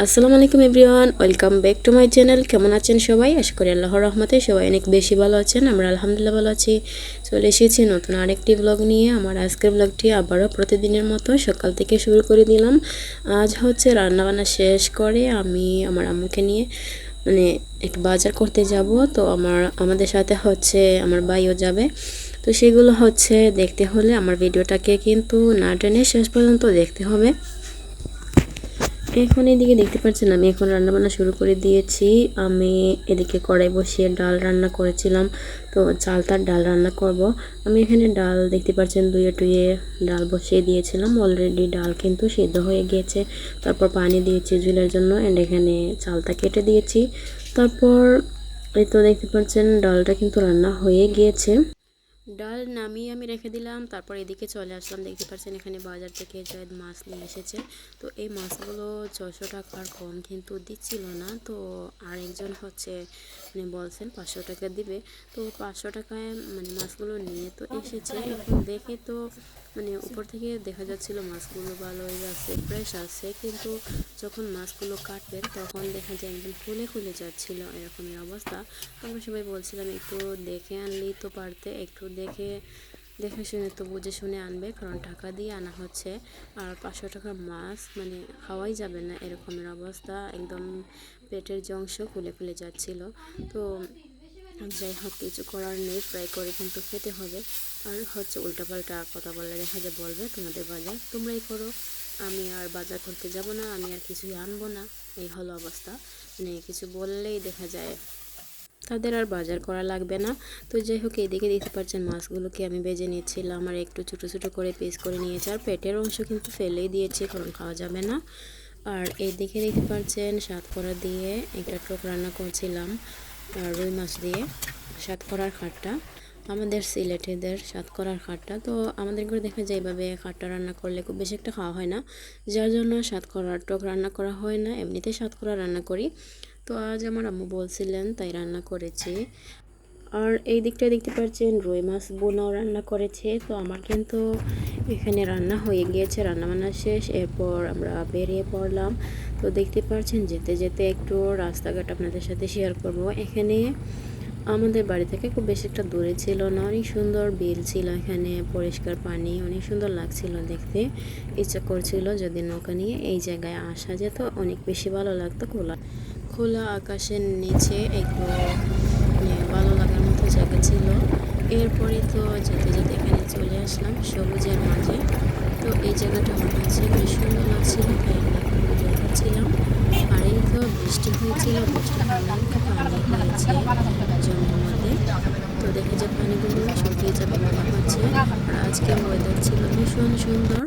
আসসালামু আলাইকুম everyone, welcome back to my channel. কেমন আছেন সবাই? আশা করি আল্লাহর রহমতে সবাই অনেক বেশি ভালো আছেন, আমরা আলহামদুলিল্লাহ ভালো আছি। চলে এসেছি নতুন আরেকটি ব্লগ নিয়ে। আমার আজকের ব্লগটি আবারও প্রতিদিনের মতো সকাল থেকে শুরু করে দিলাম। আজ হচ্ছে রান্নাবান্না শেষ করে আমি আমার আম্মুকে নিয়ে মানে একটু বাজার করতে যাব। তো আমার, আমাদের সাথে হচ্ছে আমার ভাইও যাবে। তো সেগুলো হচ্ছে দেখতে হলে আমার ভিডিওটাকে কিন্তু না টেনে শেষ পর্যন্ত দেখতে হবে। এখন এদিকে দেখতে পাচ্ছেন আমি এখন রান্নাবান্না শুরু করে দিয়েছি। আমি এদিকে কড়াই বসিয়ে ডাল রান্না করেছিলাম। তো চাল তার ডাল রান্না করব। আমি এখানে ডাল দেখতে পাচ্ছেন দুয়ে টুয়ে ডাল বসিয়ে দিয়েছিলাম। অলরেডি ডাল কিন্তু সিদ্ধ হয়ে গিয়েছে। তারপর পানি দিয়েছি ঝুলের জন্য অ্যান্ড এখানে চালটা কেটে দিয়েছি। তারপর এই তো দেখতে পাচ্ছেন ডালটা কিন্তু রান্না হয়ে গিয়েছে। ডাল নামিয়ে আমি রেখে দিলাম, তারপর এদিকে চলে আসলাম। দেখতে পাচ্ছেন এখানে বাজার থেকে জায়দ মাছ নিয়ে এসেছে। তো এই মাছগুলো ছশো টাকার কম কিন্তু দিচ্ছিল না। তো আরেকজন হচ্ছে মানে বলছেন পাঁচশো টাকা দিবে। তো পাঁচশো টাকায় মানে মাছগুলো নিয়ে তো এসেছে। এখন দেখে তো মানে উপর থেকে দেখা যাচ্ছিল মাছগুলো ভালোই আছে ফ্রেশ আছে। কিন্তু যখন মাছগুলো কাটবেন, তখন দেখা যায় একদম ফুলে ফুলে যাচ্ছিল। এরকমের অবস্থা। আমরা সবাই বলছিলাম, একটু দেখে আনলেই তো পারতে, একটু দেখে দেখে শুনে তো বুঝে শুনে আনবে। কারণ টাকা দিয়ে আনা হচ্ছে। আর পাঁচশো টাকার মাছ মানে খাওয়াই যাবে না। এরকমের অবস্থা। একদম পেটের অংশ খুলে খুলে যাচ্ছিল। তো যাই হোক, কিছু করার নেই। ফ্রাই করে কিন্তু খেতে হবে। আর হচ্ছে উল্টাপাল্টা কথা বললে দেখা যায়, বলবে তোমাদের বাজার। তোমরাই করো। আমি আর বাজার করতে যাব না। আমি আর কিছুই আনব না। এই হলো অবস্থা। মানে কিছু বললেই দেখা যায় তাদের আর বাজার করা লাগবে না। তো যাই হোক, এদিকে দেখতে পাচ্ছেন মাছগুলোকে আমি বেজে নিচ্ছিলাম আর একটু ছোটো ছোটো করে পিস করে নিয়েছি। আর পেটের অংশ কিন্তু ফেলেই দিয়েছি, কারণ খাওয়া যাবে না। আর এইদিকে দেখতে পাচ্ছেন সাতকরা দিয়ে একটা টক রান্না করছিলাম রুই মাছ দিয়ে সাতকরার খাটটা। আমাদের সিলেটেদের সাতকরার খাটটা। তো আমাদের ঘরে দেখা যায় এইভাবে খাটটা রান্না করলে খুব বেশি একটা খাওয়া হয় না। যার জন্য সাতকরার টক রান্না করা হয় না। এমনিতে সাতকরা রান্না করি। তো আজ আমার আম্মু বলছিলেন, তাই রান্না করেছি। আর এই দিকটা দেখতে পাচ্ছেন, রুই মাছ বোনাও রান্না করেছে। তো আমার কিন্তু এখানে রান্না হয়ে গিয়েছে রান্না বান্না শেষ। এরপর আমরা বেরিয়ে পড়লাম। তো দেখতে পাচ্ছেন, যেতে যেতে একটু রাস্তাঘাট আপনাদের সাথে শেয়ার করব। এখানে আমাদের বাড়ি থেকে খুব বেশি একটা দূরে ছিল না। অনেক সুন্দর বিল ছিল এখানে, পরিষ্কার পানি, অনেক সুন্দর লাগছিল দেখতে। ইচ্ছা করছিল যদি নৌকা নিয়ে এই জায়গায় আসা যেত, অনেক বেশি ভালো লাগতো খোলা। খোলা আকাশের নিচে একটু ভালো লাগার মতো জায়গা ছিল। এরপরে তো যেতে যেতে এখানে চলে আসলাম সবুজের মাঝে। তো এই জায়গাটা আমার কাছে সুন্দর লাগছিল, তাই করছিলাম আর এই তো বৃষ্টি হয়েছিল জমির মধ্যে। তো দেখে যে পানিগুলো শুকিয়ে যাবে মনে হচ্ছে। আর আজকে ওয়েদার ছিল ভীষণ সুন্দর।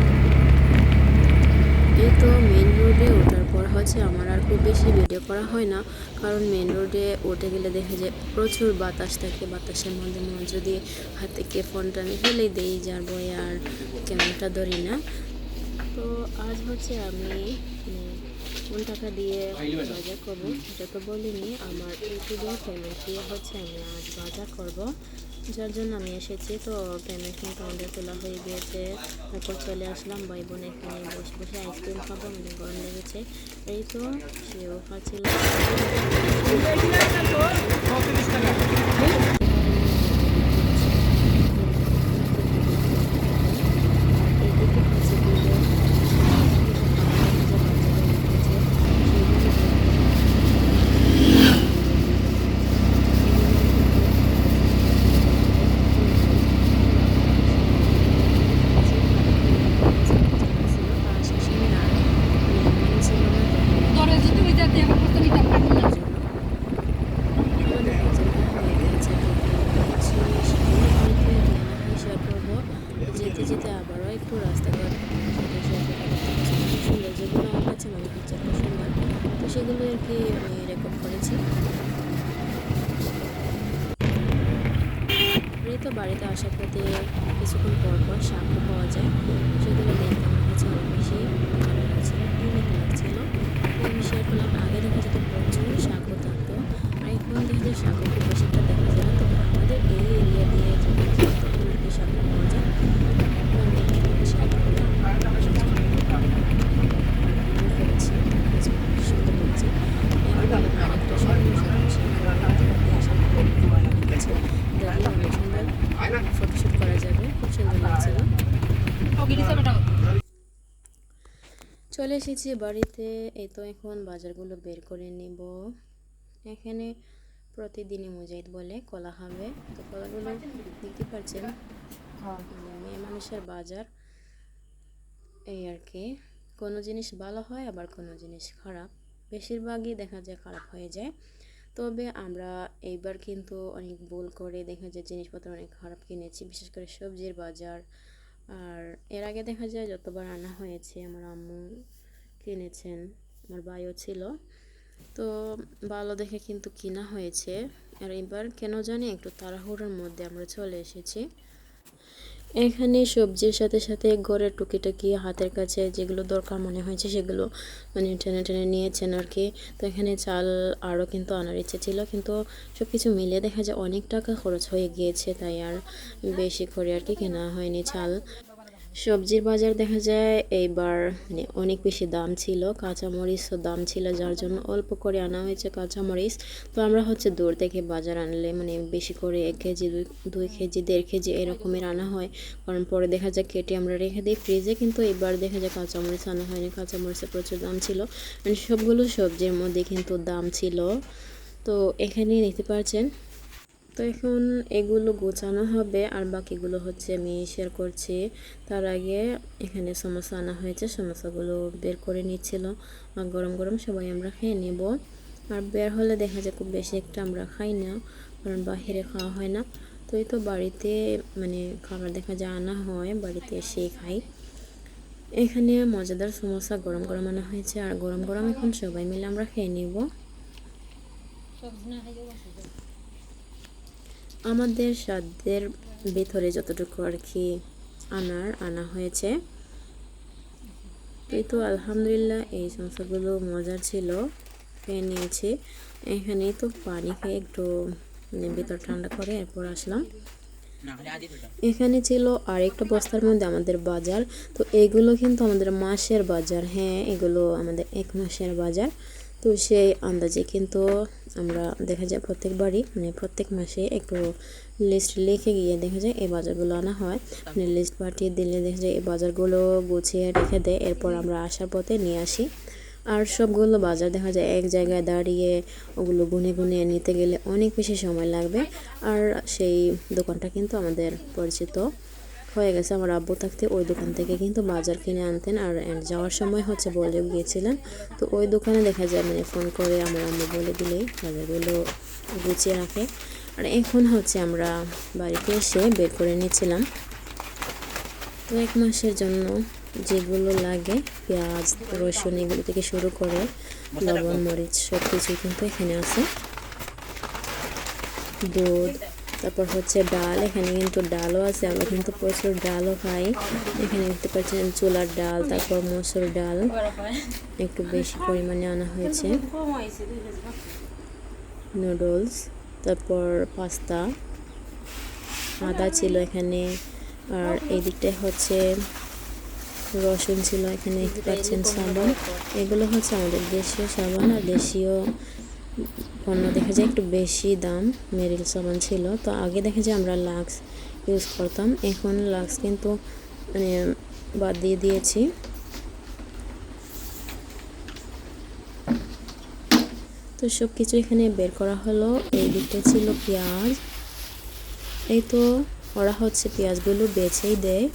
এই তো মেন রোডে ওঠার হচ্ছে আমার আর খুব বেশি ভিডিও করা হয় না। কারণ মেন রোডে উঠে গেলে দেখা যায় প্রচুর বাতাস থাকে, বাতাসের মধ্যে মনে যদি হাত থেকে ফোনটা আমি ফেলেই দিই, যার বই আর ক্যামেরাটা ধরি না। তো আজ হচ্ছে আমি কোন টাকা দিয়ে বাজার করব সেটা তো বলিনি, আমার ইউটিউবে পেমেন্ট দিয়ে হচ্ছে আমি আজ বাজার করব। যার জন্য আমি এসেছি, তো পেমেন্ট কিন্তু আমাদের তোলা হয়ে গিয়েছে। তারপর চলে আসলাম, ভাই বোন এখানে বসে বসে আইসক্রিম খাব, আমাদের গরম লেগেছে। এই তো সেও খাচ্ছিল যেতে যেতে আবারও একটু রাস্তাঘাট সুন্দর যেগুলো আমার কাছে মনে হচ্ছে সুন্দর। তো সেগুলো আর কি আমি রেকর্ড করেছি। তো বাড়িতে আসার পথে কিছুক্ষণ পর পর শাকও পাওয়া যায়। সেগুলো দেখতে চলে এসেছি বাড়িতে। এই তো এখন বাজারগুলো বের করে নিব। এখানে প্রতিদিনই মুজাহিদ বলে কলা হবে। তো কলাগুলো দেখতে পাচ্ছেন? মানে মেয়ে মানুষের বাজার। এই আর কি। কোনো জিনিস ভালো হয় আবার কোনো জিনিস খারাপ। বেশিরভাগই দেখা যায় খারাপ হয়ে যায়। তবে আমরা এইবার কিন্তু অনেক ভুল করে দেখা যায় জিনিসপত্র অনেক খারাপ কিনেছি। বিশেষ করে সবজির বাজার আর এর আগে দেখা যায় যতবার আনা হয়েছে, আমার আম্মু কিনেছেন, আমার ভাইও ছিল। তো ভালো দেখে কিন্তু কিনা হয়েছে। আর এবার কেন জানি একটু তাড়াহুড়োর মধ্যে আমরা চলে এসেছি। এখানে সবজির সাথে সাথে ঘরের টুকিটাকি, হাতের কাছে যেগুলো দরকার মনে হয়েছে সেগুলো মানে টেনে টেনে নিয়েছেন আর কি। তো এখানে চাল আরও কিন্তু আনার ইচ্ছে ছিল, কিন্তু সব কিছু মিলে দেখা যায় অনেক টাকা খরচ হয়ে গিয়েছে, তাই আর বেশি করে আর কি কেনা হয়নি চাল। সবজির বাজার দেখা যায় এইবার মানে অনেক বেশি দাম ছিল, কাঁচামরিচও দাম ছিল, যার জন্য অল্প করে আনা হয়েছে কাঁচামরিচ। তো আমরা হচ্ছে দূর থেকে বাজার আনলে মানে বেশি করে এক কেজি, দুই কেজি, দেড় কেজি এরকমের আনা হয়। কারণ পরে দেখা যায় কেটে আমরা রেখে দিই ফ্রিজে কিন্তু এবার দেখা যায় কাঁচামরিচ আনা হয়নি, কাঁচামরিচের প্রচুর দাম ছিল। মানে সবগুলো সবজির মধ্যে কিন্তু দাম ছিল। তো এখানে নিতে পারছেন তো এখন এগুলো গোছানো হবে আর বাকিগুলো হচ্ছে আমি শেয়ার করছি। তার আগে এখানে সমস্যা আনা হয়েছে, সমস্যাগুলো বের করে নিচ্ছিল। আর গরম গরম সবাই আমরা খেয়ে নেব। আর বের হলে দেখা যায় খুব বেশি একটা আমরা খাই না, কারণ বাহিরে খাওয়া হয় না। তো এই তো বাড়িতে মানে খাবার দেখা যায় আনা হয়, বাড়িতে এসে খাই। এখানে মজাদার সমস্যা গরম গরম আনা হয়েছে, আর গরম গরম এখন সবাই মিলে আমরা খেয়ে নেব সবজি না খাইলেও বাঁচা যায়। আমাদের সাধ্যের ভেতরে যতটুকু আর কি আনার, আনা হয়েছে। এই তো আলহামদুলিল্লাহ, এই সমস্যাগুলো মজার ছিল, খেয়ে নিয়েছি। এখানেই তো পানি খেয়ে একটু মানে ভেতর ঠান্ডা করে এরপর আসলাম। এখানে ছিল আরেকটা বস্তার মধ্যে আমাদের বাজার। তো এগুলো কিন্তু আমাদের মাসের বাজার হ্যাঁ এগুলো আমাদের এক মাসের বাজার। তো সেই আন্দাজে কিন্তু আমরা দেখা যায় প্রত্যেকবারই মানে প্রত্যেক মাসে একটু লিস্ট লিখে গিয়ে দেখা যায় এই বাজারগুলো আনা হয়। মানে লিস্ট পাঠিয়ে দিলে দেখা যায় এই বাজারগুলো গুছিয়ে রেখে দেয়, এরপর আমরা আসার পথে নিয়ে আসি। আর সবগুলো বাজার দেখা যায় এক জায়গায় দাঁড়িয়ে ওগুলো গুনে গুনে নিতে গেলে অনেক বেশি সময় লাগবে। আর সেই দোকানটা কিন্তু আমাদের পরিচিত। হয়ে গেছে। আমার আব্বু থাকতে ওই দোকান থেকে কিন্তু বাজার কিনে আনতেন আর যাওয়ার সময় হচ্ছে বলে গিয়েছিলেন তো ওই দোকানে দেখা যায় মানে ফোন করে আমার আম্মু বলে দিলেই বাজারগুলো গুছিয়ে রাখে। আর এখন হচ্ছে আমরা বাড়িতে এসে বের করে নিয়েছিলাম। তো এক মাসের জন্য যেগুলো লাগে, পেঁয়াজ, রসুন এগুলো থেকে শুরু করে লবণ, মরিচ সব কিছুই কিন্তু এখানে আছে। দুধ তারপর হচ্ছে ডাল, এখানে কিন্তু ডালও আছে আমরা কিন্তু প্রচুর ডালও খাই এখানে দেখতে পাচ্ছেন চুলার ডাল, তারপর মসুর ডাল। একটু বেশি পরিমাণে আনা হয়েছে। নুডলস, তারপর পাস্তা। আদা ছিল এখানে, আর এই দিকটায় হচ্ছে রসুন ছিল এখানে, দেখতে পাচ্ছেন সাবান। এগুলো হচ্ছে আমাদের দেশীয় সাবান আর দেশীয় পণ্য দেখা যায় একটু বেশি দাম, মেরিল সাবান ছিল। তো আগে দেখা যায় আমরা লাক্স ইউজ করতাম। এখন লাক্স কিন্তু মানে বাদ দিয়ে দিয়েছি। তো সব কিছু এখানে বের করা হলো। এই দিকটা ছিল পেঁয়াজ। এই তো ওরা হচ্ছে পেঁয়াজগুলো বেছেই দেয়।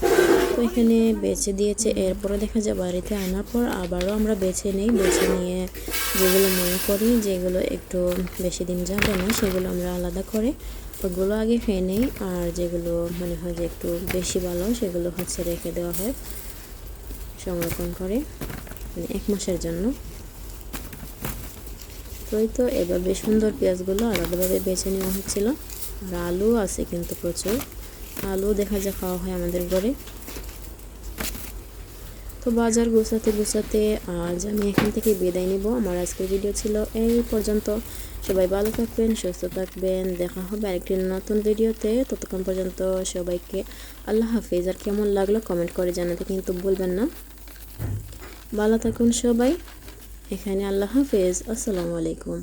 তো এখানে বেছে দিয়েছে। এরপরে দেখা যায় বাড়িতে আনার পর আবারও আমরা বেছে নিই। বেছে নিয়ে যেগুলো মনে করি, যেগুলো একটু বেশি দিন যাবে না, সেগুলো আমরা আলাদা করে ওগুলো আগে নিই। আর যেগুলো মনে হয় যে একটু বেশি ভালো, সেগুলো হচ্ছে রেখে দেওয়া হয় সংরক্ষণ করে মানে এক মাসের জন্য। তো তো এভাবে সুন্দর পেঁয়াজগুলো আলাদাভাবে বেছে নেওয়া হচ্ছিল। আর আলু আছে কিন্তু প্রচুর। আলু দেখা যায় খাওয়া হয় আমাদের ঘরে। তো বাজার গোছাতে গোছাতে আজ আমি এখান থেকে বিদায় নিব। আমার আজকের ভিডিও ছিল এই পর্যন্ত। সবাই ভালো থাকবেন, সুস্থ থাকবেন। দেখা হবে আরেকটি নতুন ভিডিওতে ততক্ষণ পর্যন্ত সবাইকে আল্লাহ হাফিজ। আর কেমন লাগল কমেন্ট করে জানাতে কিন্তু বলবেন না। ভালো থাকুন সবাই। এখানে আল্লাহ হাফিজ। আসসালামু আলাইকুম।